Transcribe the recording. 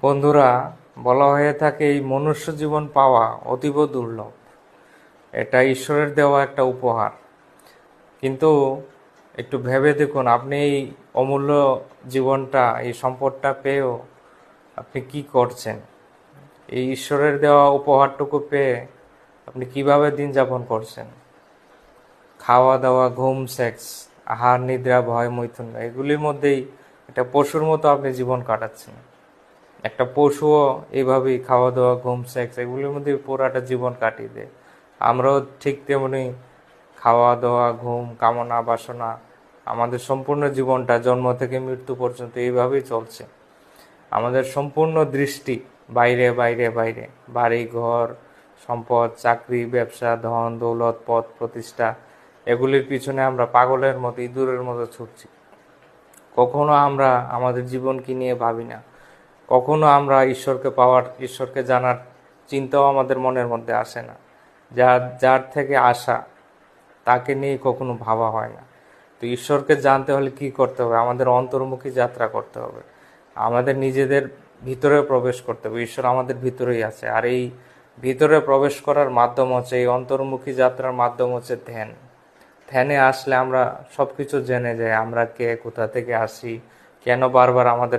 বন্ধুরা, বলা হয়ে থাকে এই মনুষ্য জীবন পাওয়া অতীব দুর্লভ। এটা ঈশ্বরের দেওয়া একটা উপহার। কিন্তু একটু ভেবে দেখুন, আপনি এই অমূল্য জীবনটা, এই সম্পদটা পেয়েও আপনি কি করছেন? এই ঈশ্বরের দেওয়া উপহারটুকু পেয়ে আপনি কীভাবে দিন যাপন করছেন? খাওয়া দাওয়া, ঘুম সেক্স আহার, নিদ্রা, ভয়, মৈথুন, এগুলির মধ্যেই একটা পশুর মতো আপনি জীবন কাটাচ্ছেন। একটা পশুও এইভাবেই খাওয়া দাওয়া, ঘুম সেক্স এগুলির মধ্যে পুরাটা জীবন কাটিয়ে দেয়। আমরাও ঠিক তেমনি খাওয়া দাওয়া, ঘুম, কামনা, বাসনা, আমাদের সম্পূর্ণ জীবনটা জন্ম থেকে মৃত্যু পর্যন্ত এইভাবেই চলছে। আমাদের সম্পূর্ণ দৃষ্টি বাইরে বাইরে বাইরে। বাড়ি, ঘর, সম্পদ, চাকরি, ব্যবসা, ধন, দৌলত, পদ, প্রতিষ্ঠা, এগুলির পিছনে আমরা পাগলের মতো, ইঁদুরের মতো ছুটছি। কখনো আমরা আমাদের জীবনকে নিয়ে ভাবি না। কখনো আমরা ঈশ্বরকে পাওয়ার, ঈশ্বরকে জানার চিন্তাও আমাদের মনের মধ্যে আসে না। যার যার থেকে আসা, তাকে নিয়ে কখনো ভাবা হয় না। তো ঈশ্বরকে জানতে হলে কি করতে হবে? আমাদের অন্তর্মুখী যাত্রা করতে হবে। আমাদের নিজেদের ভিতরে প্রবেশ করতে হবে। ঈশ্বর আমাদের ভিতরেই আছে। আর এই ভিতরে প্রবেশ করার মাধ্যম হচ্ছে, এই অন্তর্মুখী যাত্রার মাধ্যম হচ্ছে ধ্যান। ধ্যানে আসলে আমরা সবকিছু জেনে যাই, আমরা কে, কোথা থেকে আসি, কেন বারবার আমাদের